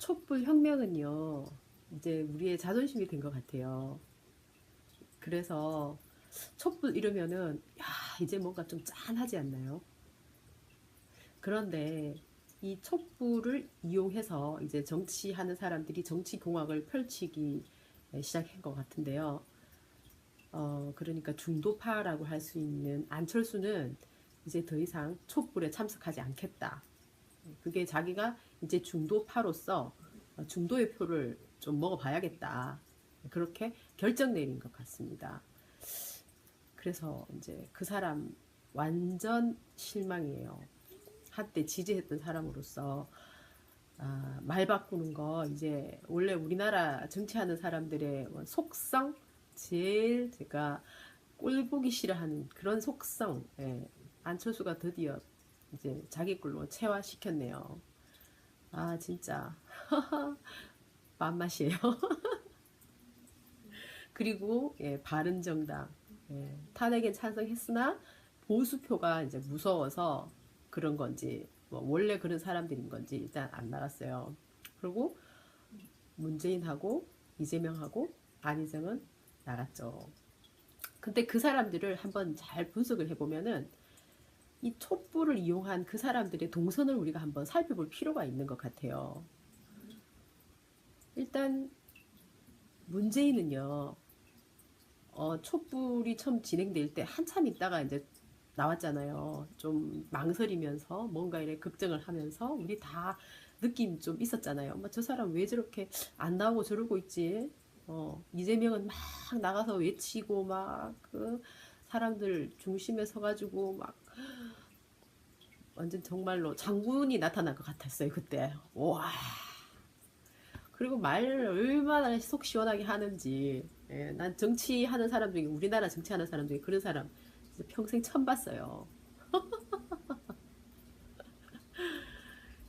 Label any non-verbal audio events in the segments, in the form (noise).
촛불 혁명은요, 이제 우리의 자존심이 된 것 같아요. 그래서 촛불 이러면은, 야, 이제 뭔가 좀 짠하지 않나요? 그런데 이 촛불을 이용해서 이제 정치하는 사람들이 정치 공학을 펼치기 시작한 것 같은데요. 어, 그러니까 중도파라고 할 수 있는 안철수는 이제 더 이상 촛불에 참석하지 않겠다. 그게 자기가 이제 중도파로서 중도의 표를 좀 먹어봐야겠다. 그렇게 결정 내린 것 같습니다. 그래서 이제 그 사람 완전 실망이에요. 한때 지지했던 사람으로서 아, 말 바꾸는 거 이제 원래 우리나라 정치하는 사람들의 뭐 속성 제일 제가 꼴보기 싫어하는 그런 속성 예, 안철수가 드디어 이제 자기 꼴로 체화시켰네요. 아 진짜 (laughs) 맛맛이에요. (laughs) 그리고 예, 바른정당 예, 탄핵엔 찬성했으나 보수표가 이제 무서워서 그런 건지 뭐 원래 그런 사람들인 건지 일단 안 나갔어요. 그리고 문재인하고 이재명하고 안희정은 나갔죠. 근데 그 사람들을 한번 잘 분석을 해보면은 이 촛불을 이용한 그 사람들의 동선을 우리가 한번 살펴볼 필요가 있는 것 같아요. 일단 문재인은요, 어, 촛불이 처음 진행될 때 한참 있다가 이제 나왔잖아요. 좀 망설이면서 뭔가 이래 걱정을 하면서 우리 다 느낌 좀 있었잖아요. 뭐저 사람 왜 저렇게 안 나오고 저러고 있지? 어, 이재명은 막 나가서 외치고 막 그 사람들 중심에 서가지고 막 완전 정말로 장군이 나타날 것 같았어요 그때. 와. 그리고 말을 얼마나 속 시원하게 하는지. 예, 난 정치하는 사람 중에 우리나라 정치하는 사람 중에 그런 사람 평생 처음 봤어요. (laughs)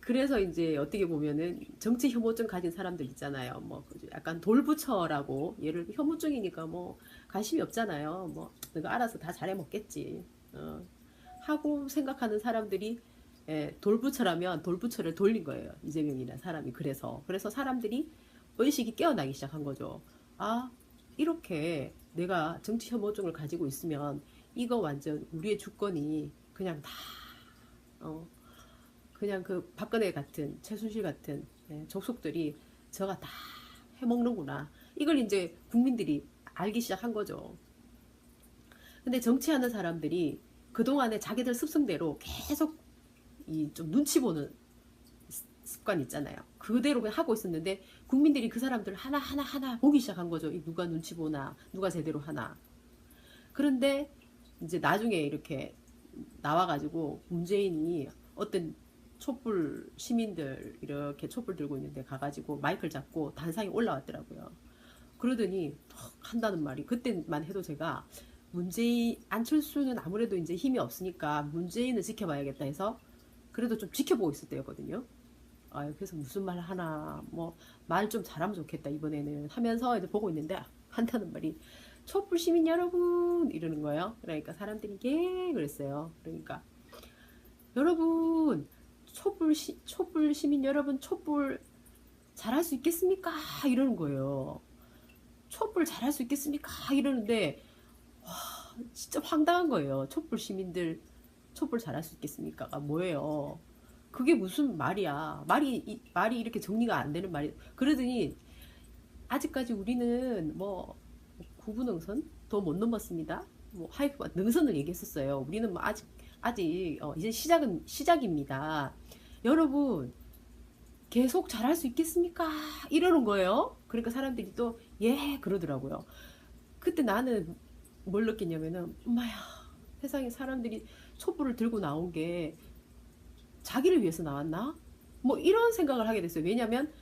그래서 이제 어떻게 보면은 정치 혐오증 가진 사람들 있잖아요. 뭐 약간 돌부처라고 얘를 혐오증이니까 뭐 관심이 없잖아요. 뭐 내가 알아서 다 잘해 먹겠지. 어. 하고 생각하는 사람들이 예, 돌부처라면 돌부처를 돌린 거예요. 이재명이라는 사람이 그래서 그래서 사람들이 의식이 깨어나기 시작한 거죠. 아 이렇게 내가 정치 혐오증을 가지고 있으면 이거 완전 우리의 주권이 그냥 다 어, 그냥 그 박근혜 같은 최순실 같은 예, 족속들이 저가 다 해먹는구나. 이걸 이제 국민들이 알기 시작한 거죠. 근데 정치하는 사람들이 그동안에 자기들 습성대로 계속 이 좀 눈치 보는 습관 있잖아요. 그대로 그냥 하고 있었는데 국민들이 그 사람들 하나 하나 하나 보기 시작한 거죠. 이 누가 눈치 보나, 누가 제대로 하나. 그런데 이제 나중에 이렇게 나와가지고 문재인이 어떤 촛불 시민들 이렇게 촛불 들고 있는데 가가지고 마이크를 잡고 단상에 올라왔더라고요. 그러더니 턱 한다는 말이 그때만 해도 제가 문재인 안철수는 아무래도 이제 힘이 없으니까 문재인을 지켜봐야겠다 해서 그래도 좀 지켜보고 있을 때였거든요. 아, 그래서 무슨 말 하나 뭐 말 좀 잘하면 좋겠다 이번에는 하면서 이제 보고 있는데 한다는 말이 촛불 시민 여러분 이러는 거예요. 그러니까 사람들이 예 그랬어요. 그러니까 여러분 촛불 시, 촛불 시민 여러분 촛불 잘할 수 있겠습니까? 이러는 거예요. 촛불 잘할 수 있겠습니까? 이러는데 와 진짜 황당한 거예요. 촛불 시민들 촛불 잘할 수 있겠습니까가 뭐예요? 그게 무슨 말이야? 말이 이, 말이 이렇게 정리가 안 되는 말이 그러더니 아직까지 우리는 뭐 구분능선 더 못 넘었습니다. 뭐 하이프 능선을 얘기했었어요. 우리는 뭐 아직 아직 어, 이제 시작은 시작입니다. 여러분 계속 잘할 수 있겠습니까? 이러는 거예요. 그러니까 사람들이 또 예 그러더라고요. 그때 나는 뭘 느꼈냐면은 엄마야 세상에 사람들이 촛불을 들고 나온 게 자기를 위해서 나왔나? 뭐 이런 생각을 하게 됐어요. 왜냐면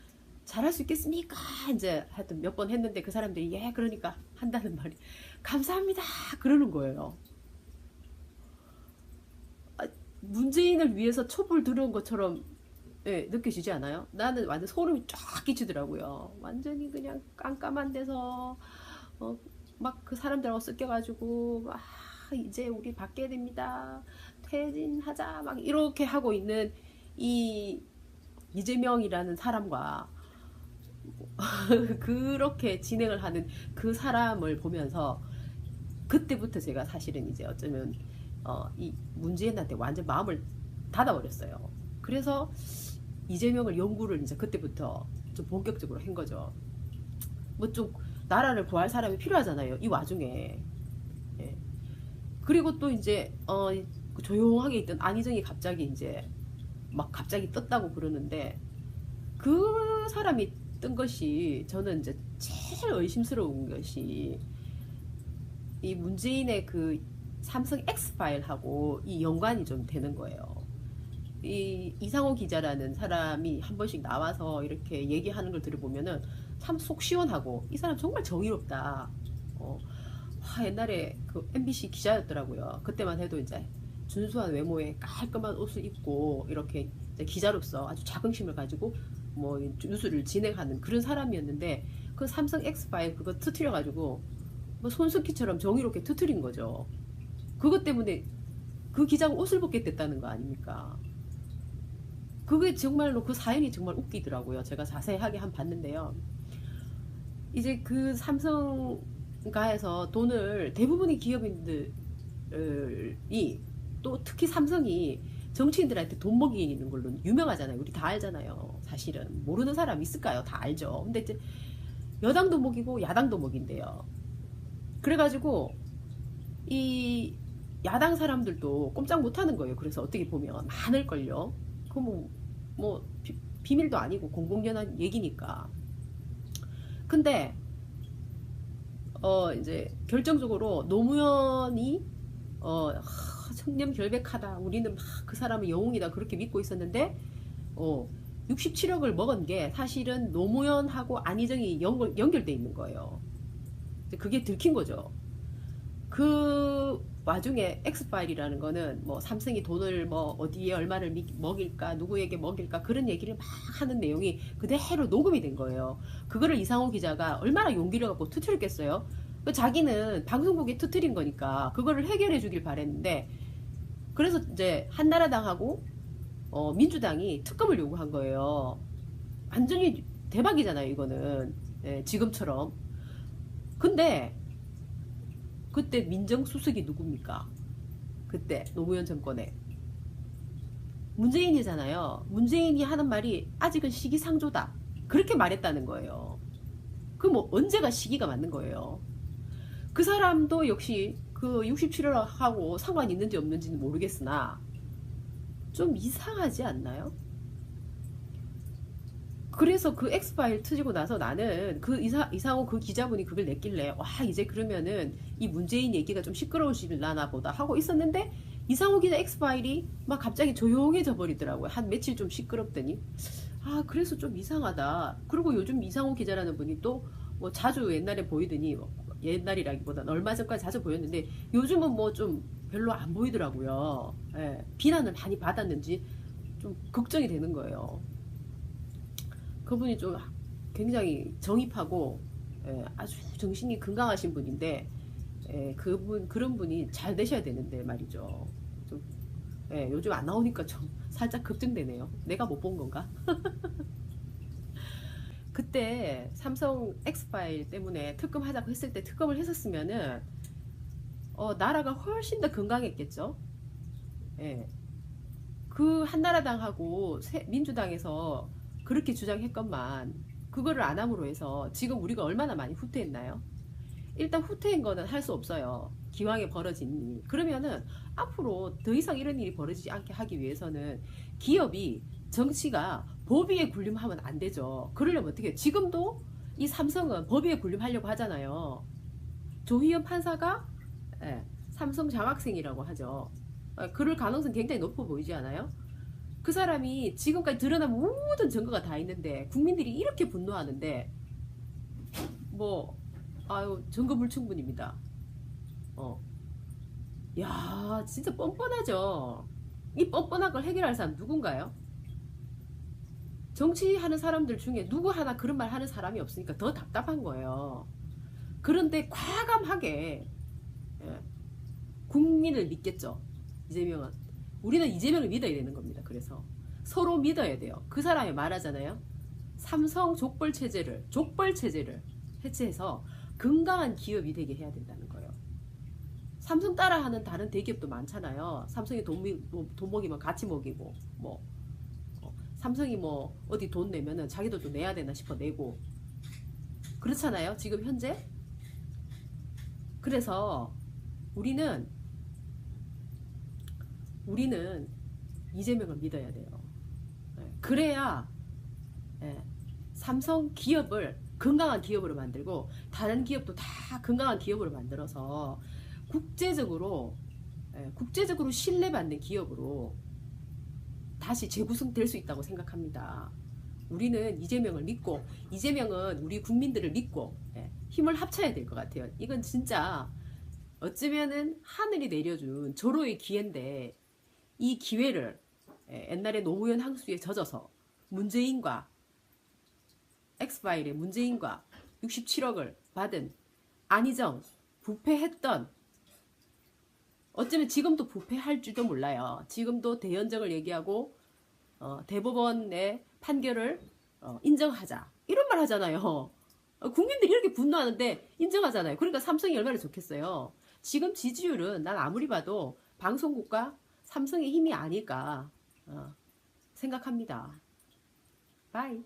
잘할 수 있겠습니까? 이제 하여튼 몇 번 했는데 그 사람들이 예 그러니까 한다는 말이 감사합니다 그러는 거예요. 아, 문재인을 위해서 촛불 들어온 것처럼 예, 느껴지지 않아요? 나는 완전 소름이 쫙 끼치더라고요. 완전히 그냥 깜깜한 데서 어, 막 그 사람들하고 섞여가지고 막 이제 우리 바뀌어야 됩니다. 퇴진하자 막 이렇게 하고 있는 이 이재명이라는 사람과 (laughs) 그렇게 진행을 하는 그 사람을 보면서 그때부터 제가 사실은 이제 어쩌면 어, 이 문재인한테 완전 마음을 닫아버렸어요. 그래서 이재명을 연구를 이제 그때부터 좀 본격적으로 한 거죠. 뭐좀 나라를 구할 사람이 필요하잖아요. 이 와중에. 예. 그리고 또 이제 어, 조용하게 있던 안희정이 갑자기 이제 막 갑자기 떴다고 그러는데 그 사람이 뜬 것이 저는 이제 제일 의심스러운 것이 이 문재인의 그 삼성 X파일하고 이 연관이 좀 되는 거예요. 이 이상호 기자라는 사람이 한 번씩 나와서 이렇게 얘기하는 걸 들어보면은 참 속 시원하고 이 사람 정말 정의롭다. 어, 와, 옛날에 그 MBC 기자였더라고요. 그때만 해도 이제 준수한 외모에 깔끔한 옷을 입고 이렇게 기자로서 아주 자긍심을 가지고 뭐 뉴스를 진행하는 그런 사람이었는데 그 삼성 X파일 그거 터트려 가지고 뭐 손석희처럼 정의롭게 터트린 거죠. 그것 때문에 그 기자가 옷을 벗게 됐다는 거 아닙니까? 그게 정말로 그 사연이 정말 웃기더라고요. 제가 자세하게 한 봤는데요. 이제 그 삼성가에서 돈을 대부분의 기업인들이 또 특히 삼성이 정치인들한테 돈 먹이는 걸로 유명하잖아요. 우리 다 알잖아요. 사실은 모르는 사람 있을까요? 다 알죠. 근데 이제 여당도 먹이고 야당도 먹인대요. 그래가지고 이 야당 사람들도 꼼짝 못하는 거예요. 그래서 어떻게 보면 많을걸요. 그뭐 뭐 비, 비밀도 아니고 공공연한 얘기니까. 근데 어 이제 결정적으로 노무현이 어 청렴 결백하다. 우리는 막 그 사람의 영웅이다. 그렇게 믿고 있었는데 어 67억을 먹은 게 사실은 노무현하고 안희정이 연결, 연결돼 있는 거예요. 그게 들킨 거죠. 그 와중에 엑스파일이라는 거는 뭐 삼성이 돈을 뭐 어디에 얼마를 먹일까 누구에게 먹일까 그런 얘기를 막 하는 내용이 그대로 녹음이 된 거예요. 그거를 이상호 기자가 얼마나 용기를 갖고 터트렸겠어요. 그 자기는 방송국에 터트린 거니까 그거를 해결해 주길 바랬는데 그래서 이제 한나라당하고 어, 민주당이 특검을 요구한 거예요. 완전히 대박이잖아요, 이거는. 예, 지금처럼. 근데 그때 민정수석이 누굽니까? 그때 노무현 정권에 문재인이잖아요. 문재인이 하는 말이 아직은 시기상조다. 그렇게 말했다는 거예요. 그뭐 언제가 시기가 맞는 거예요. 그 사람도 역시 그 67월하고 상관이 있는지 없는지는 모르겠으나 좀 이상하지 않나요? 그래서 그 엑스파일 트지고 나서 나는 그 이사, 이상호 그 기자분이 그걸 냈길래 와 이제 그러면은 이 문재인 얘기가 좀 시끄러우실라나 보다 하고 있었는데 이상호 기자 엑스파일이 막 갑자기 조용해져 버리더라고요. 한 며칠 좀 시끄럽더니. 아 그래서 좀 이상하다. 그리고 요즘 이상호 기자라는 분이 또 뭐 자주 옛날에 보이더니 뭐 옛날이라기보다는 얼마 전까지 자주 보였는데 요즘은 뭐 좀 별로 안 보이더라고요. 예, 비난을 많이 받았는지 좀 걱정이 되는 거예요 그분이 좀 굉장히 정입하고 예, 아주 정신이 건강하신 분인데 예, 그분 그런 분이 잘 되셔야 되는데 말이죠. 좀 예, 요즘 안 나오니까 좀 살짝 걱정되네요. 내가 못 본 건가? (laughs) 그때 삼성 엑스파일 때문에 특검하자고 했을 때 특검을 했었으면은 어, 나라가 훨씬 더 건강했겠죠. 예. 그 한나라당하고 새, 민주당에서 그렇게 주장했건만 그거를 안 함으로 해서 지금 우리가 얼마나 많이 후퇴했나요? 일단 후퇴한 거는 할 수 없어요. 기왕에 벌어진 일. 그러면은 앞으로 더 이상 이런 일이 벌어지지 않게 하기 위해서는 기업이 정치가 법 위에 군림하면 안 되죠. 그러려면 어떻게? 지금도 이 삼성은 법 위에 군림하려고 하잖아요. 조희연 판사가 예, 삼성 장학생이라고 하죠. 예, 그럴 가능성 굉장히 높아 보이지 않아요? 그 사람이 지금까지 드러난 모든 증거가 다 있는데 국민들이 이렇게 분노하는데 뭐 아유 증거 불충분입니다. 어. 야 진짜 뻔뻔하죠. 이 뻔뻔한 걸 해결할 사람 누군가요? 정치하는 사람들 중에 누구 하나 그런 말 하는 사람이 없으니까 더 답답한 거예요. 그런데 과감하게 예, 국민을 믿겠죠. 이재명은. 우리는 이재명을 믿어야 되는 겁니다. 그래서 서로 믿어야 돼요. 그 사람이 말하잖아요. 삼성 족벌 체제를 족벌 체제를 해체해서 건강한 기업이 되게 해야 된다는 거예요. 삼성 따라하는 다른 대기업도 많잖아요. 삼성이 돈, 미- 뭐, 돈 먹이면 같이 먹이고 뭐 어, 삼성이 뭐 어디 돈 내면은 자기도 또 내야 되나 싶어 내고 그렇잖아요. 지금 현재 그래서 우리는 우리는 이재명을 믿어야 돼요. 예, 그래야 예, 삼성 기업을 건강한 기업으로 만들고 다른 기업도 다 건강한 기업으로 만들어서 국제적으로 예, 국제적으로 신뢰받는 기업으로 다시 재구성될 수 있다고 생각합니다. 우리는 이재명을 믿고 이재명은 우리 국민들을 믿고 예, 힘을 합쳐야 될 것 같아요. 이건 진짜 어쩌면은 하늘이 내려준 절호의 기회인데 이 기회를 예, 옛날에 노무현 항수에 젖어서 문재인과 엑스파일의 문재인과 67억을 받은 안희정 부패했던 어쩌면 지금도 부패할지도 몰라요. 지금도 대연정을 얘기하고 어, 대법원의 판결을 어, 인정하자 이런 말 하잖아요. 어, 국민들이 이렇게 분노하는데 인정하잖아요. 그러니까 삼성이 얼마나 좋겠어요. 지금 지지율은 난 아무리 봐도 방송국과 삼성의 힘이 아닐까 어, 생각합니다. 바이.